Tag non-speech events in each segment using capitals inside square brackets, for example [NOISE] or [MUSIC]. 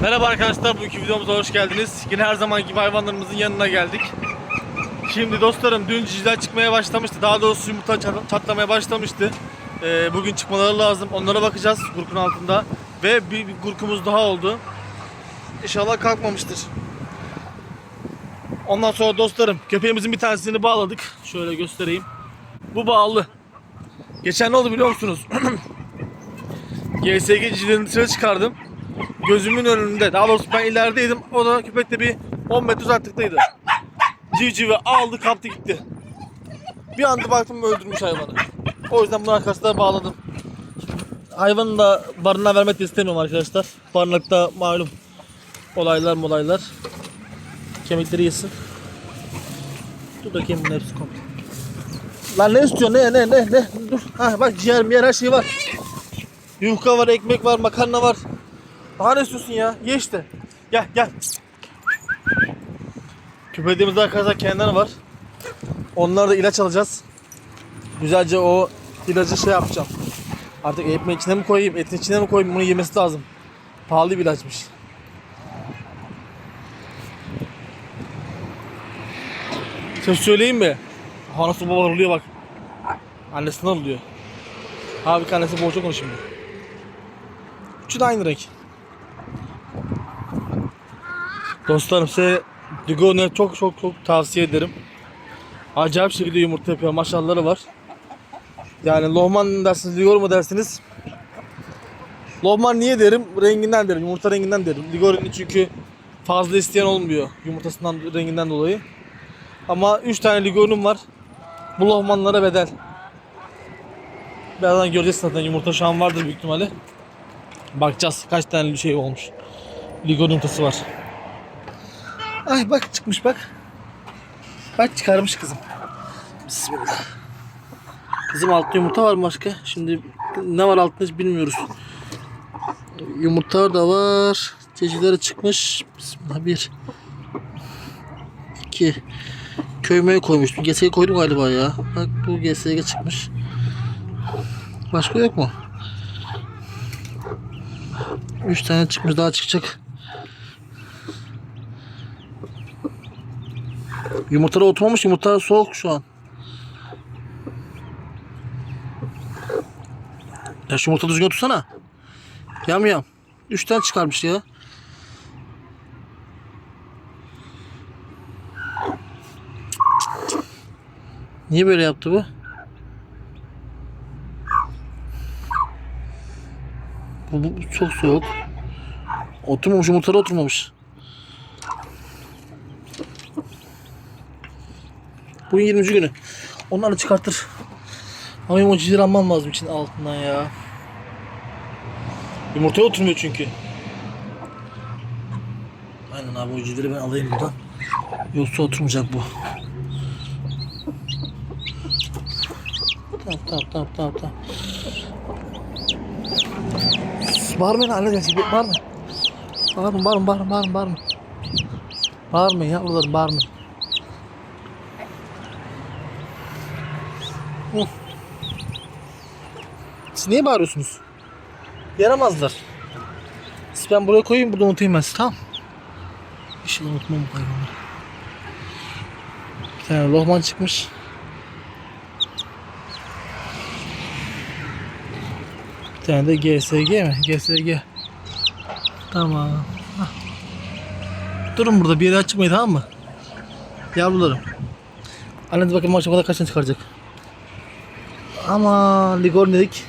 Merhaba arkadaşlar, bugünkü videomuza hoş geldiniz. Yine her zamanki gibi hayvanlarımızın yanına geldik. Şimdi dostlarım dün ciciler çıkmaya başlamıştı. Daha doğrusu yumurta çat- çatlamaya başlamıştı. Ee, bugün çıkmaları lazım. Onlara bakacağız gurkun altında. Ve bir, bir gurkumuz daha oldu. İnşallah kalkmamıştır. Ondan sonra dostlarım köpeğimizin bir tanesini bağladık. Şöyle göstereyim. Bu bağlı. Geçen ne oldu biliyor musunuz? [CLEARS THROAT] GSG cicilerini dışarı çıkardım gözümün önünde. Daha doğrusu ben ilerideydim. O da köpek bir 10 metre uzaklıktaydı. Civcivi aldı kaptı gitti. Bir anda baktım öldürmüş hayvanı. O yüzden bunu arkadaşlar bağladım. Hayvanı da barınağa vermek de istemiyorum arkadaşlar. Barınakta malum olaylar molaylar. Kemikleri yesin. Dur bakayım bunun hepsi komple. Lan ne istiyorsun ne ne ne ne dur. Ha bak ciğer miyer her şey var. Yufka var, ekmek var, makarna var. Daha ne istiyorsun ya? Ye işte. Gel gel. Köpeğimizde arkadaşlar kendileri var. Onlara da ilaç alacağız. Güzelce o ilacı şey yapacağım. Artık ekmeğin içine mi koyayım, etin içine mi koyayım bunu yemesi lazım. Pahalı bir ilaçmış. Söz söyleyeyim mi? Anası baba oluyor bak. Annesinden oluyor. Abi annesi boğuşa konuşuyor. Üçü de aynı renk. Dostlarım size Digo'nu çok çok çok tavsiye ederim. Acayip şekilde yumurta yapıyor. Maşallahları var. Yani lohman dersiniz, Ligor mu dersiniz? Lohman niye derim? Renginden derim. Yumurta renginden derim. Ligor'un çünkü fazla isteyen olmuyor. Yumurtasından renginden dolayı. Ama 3 tane Ligor'um var. Bu lohmanlara bedel. Birazdan göreceğiz zaten yumurta şu an vardır büyük ihtimalle. Bakacağız kaç tane şey olmuş. Ligor yumurtası var. Ay bak çıkmış bak. Bak çıkarmış kızım. Bismillah. Kızım altta yumurta var mı başka? Şimdi ne var altında hiç bilmiyoruz. Yumurtalar da var. Cecileri çıkmış. Bismillah bir. iki. Köymeye koymuştum. GS'ye koydum galiba ya. Bak bu GS'ye çıkmış. Başka yok mu? Üç tane çıkmış daha çıkacak. Yumurtalar oturmamış. Yumurtalar soğuk şu an. Ya şu yumurta düzgün otursana. Yam yam. Üç çıkarmış ya. Niye böyle yaptı bu? Bu, bu çok soğuk. Oturmamış yumurtalara oturmamış. Bu 20. günü. Onları çıkartır. Ama emojileri almam lazım için altından ya. Yumurtaya oturmuyor çünkü. Aynen abi emojileri ben alayım buradan. Yoksa oturmayacak bu. Tamam tamam tamam tamam tamam. Bağırmayın anne gerçek bağırma. Bağırma bağırma bağırma bağırma bağırma. Bağırmayın yavrularım bağırmayın. Hı. Siz niye bağırıyorsunuz? Yaramazlar. Siz ben buraya koyayım burada unutayım ben sizi tamam İnşallah unutmam bu hayvanları. Bir tane lohman çıkmış. Bir tane de GSG mi? GSG. Tamam. Hah. Durun burada bir yere çıkmayın tamam mı? Yavrularım. Anneniz bakın maç o kadar kaçını çıkaracak. Ama Ligor dedik.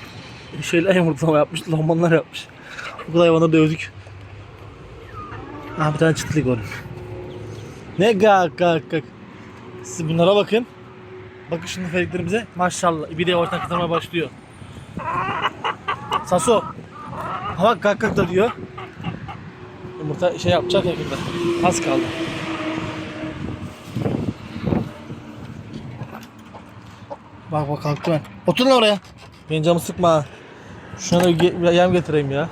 Şeyler yumurtlama yapmış, lohmanlar yapmış. Bu kadar hayvanı dövdük. Ah bir tane çıktı Ligor. Ne gak gak gak. Siz bunlara bakın. Bakın şimdi feliklerimize. Maşallah. Bir de yavaştan kızarmaya başlıyor. Saso. Ha bak gak gak da diyor. Yumurta şey yapacak yakında. Az kaldı. Bak bak kalktı ben. Otur lan oraya. Benim camı sıkma ha. Şuna da ge- yem getireyim ya.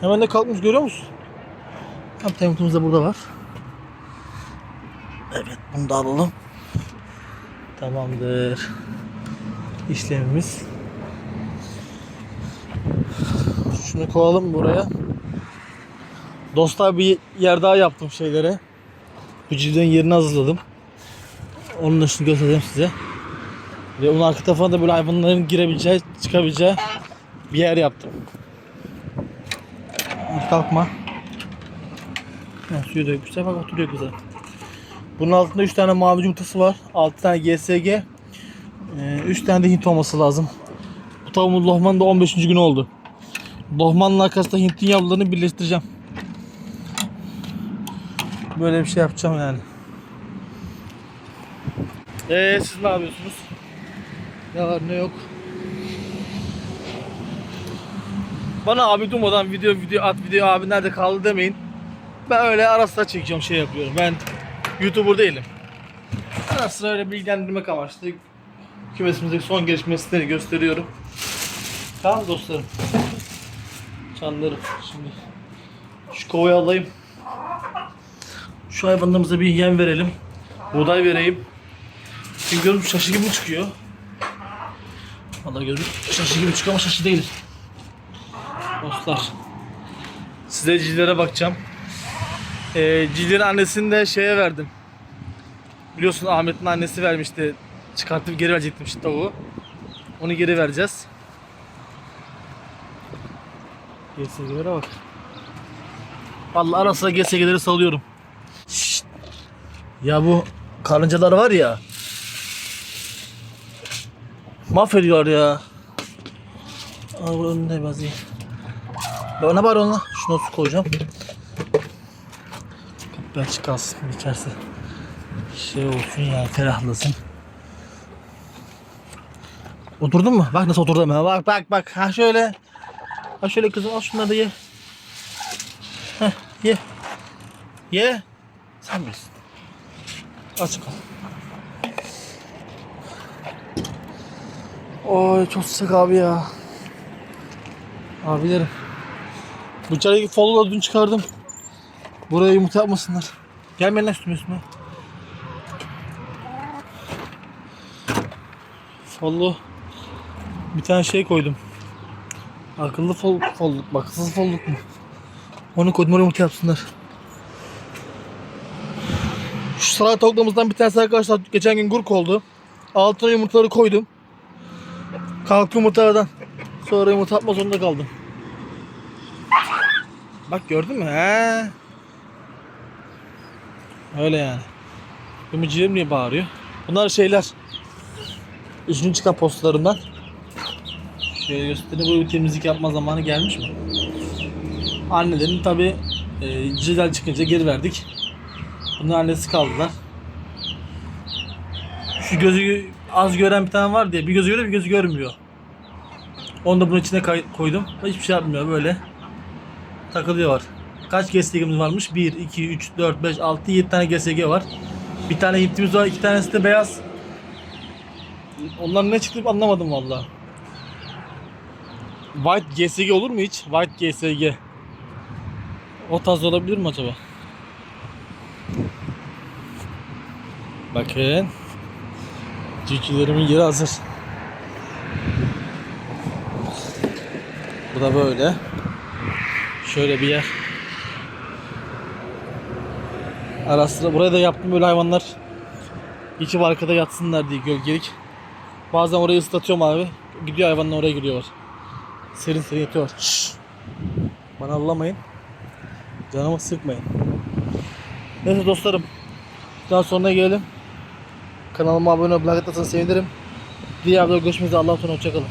Hemen de kalkmış görüyor musun? Tam temizimiz de burada var. Evet bunu da alalım. Tamamdır. İşlemimiz. Şunu koyalım buraya. Dostlar bir yer daha yaptım şeylere. Bu cildin yerini hazırladım. Onun dışını göstereyim size. Ve onun arka tarafına da böyle hayvanların girebileceği, çıkabileceği bir yer yaptım. Kalkma. Ha, suyu dökmüşler bak oturuyor güzel. Bunun altında 3 tane mavi yumurtası var. 6 tane GSG. 3 tane de Hint olması lazım. Bu tavuğumun lohmanı da 15. gün oldu. Lohmanın arkasında Hint'in yavrularını birleştireceğim. Böyle bir şey yapacağım yani. Eee siz ne yapıyorsunuz? Ne var ne yok? Bana abi durmadan video video at video abi nerede kaldı demeyin. Ben öyle ara sıra şey yapıyorum. Ben YouTuber değilim. Ara sıra öyle bilgilendirmek amaçlı kümesimizdeki son gelişmeleri gösteriyorum. Tamam dostlarım. [LAUGHS] Canlarım şimdi şu kovayı alayım. Şu hayvanlarımıza bir yem verelim. Buğday vereyim. Çünkü gözüm şaşı gibi çıkıyor. Vallahi gözüm şaşı gibi çıkıyor ama şaşı değil. Dostlar. Size cillere bakacağım. Ee, cillerin annesini de şeye verdim. Biliyorsun Ahmet'in annesi vermişti. Çıkartıp geri verecektim işte tavuğu. Onu geri vereceğiz. GSG'lere bak. Vallahi ara sıra GSG'leri salıyorum. Şşt. Ya bu karıncalar var ya. Mahvediyor ya. Bu önüne bazı. Ben ne var ona? Şuna su koyacağım. Kapı açık kalsın içerisi. Şey olsun ya ferahlasın. Oturdun mu? Bak nasıl oturdum ya. Bak bak bak. Ha şöyle. Ha şöyle kızım al şunları da ye. Heh ye. Ye. Sen bilirsin. Aç kal. Oy çok sıcak abi ya. Abilerim. Bu içerideki follow dün çıkardım. Buraya yumurta yapmasınlar. Gelmeyin lan üstüme üstüme. Follow. Bir tane şey koydum. Akıllı fol, folluk, bakımsız folluk mu? Onu koydum oraya yumurta yapsınlar. Şu saray tavuklarımızdan bir tanesi arkadaşlar geçen gün gurk oldu. Altına yumurtaları koydum. Kalktı yumurtalardan. Sonra yumurta atma zorunda kaldım. Bak gördün mü? He. Öyle yani. Ümicilerim niye bağırıyor? Bunlar şeyler. Üçüncü çıkan postlarımdan. Şöyle göstereyim. Bu temizlik yapma zamanı gelmiş mi? Annelerin tabi e, cidel çıkınca geri verdik. Bunun annesi kaldılar. Şu gözü az gören bir tane var diye bir gözü görüyor bir gözü görmüyor. Onu da bunun içine koydum. Hiçbir şey yapmıyor böyle. Takılıyor. Kaç GSG'miz varmış? 1, 2, 3, 4, 5, 6, 7 tane GSG var. Bir tane hintimiz var, iki tanesi de beyaz. Onlar ne çıktı anlamadım valla. White GSG olur mu hiç? White GSG. O tarz olabilir mi acaba? Bakın. Cücülerimin yeri hazır. Bu da böyle. Şöyle bir yer. Ara sıra buraya da yaptım böyle hayvanlar. İçip arkada yatsınlar diye gölgelik. Bazen orayı ıslatıyorum abi. Gidiyor hayvanlar oraya giriyorlar. Serin serin yatıyor. Şşş. Bana allamayın. Canımı sıkmayın. Neyse dostlarım. Daha sonra gelelim. Kanalıma abone olup like atarsanız sevinirim. Diğer videoda görüşmek üzere. Allah'a emanet. Hoşçakalın.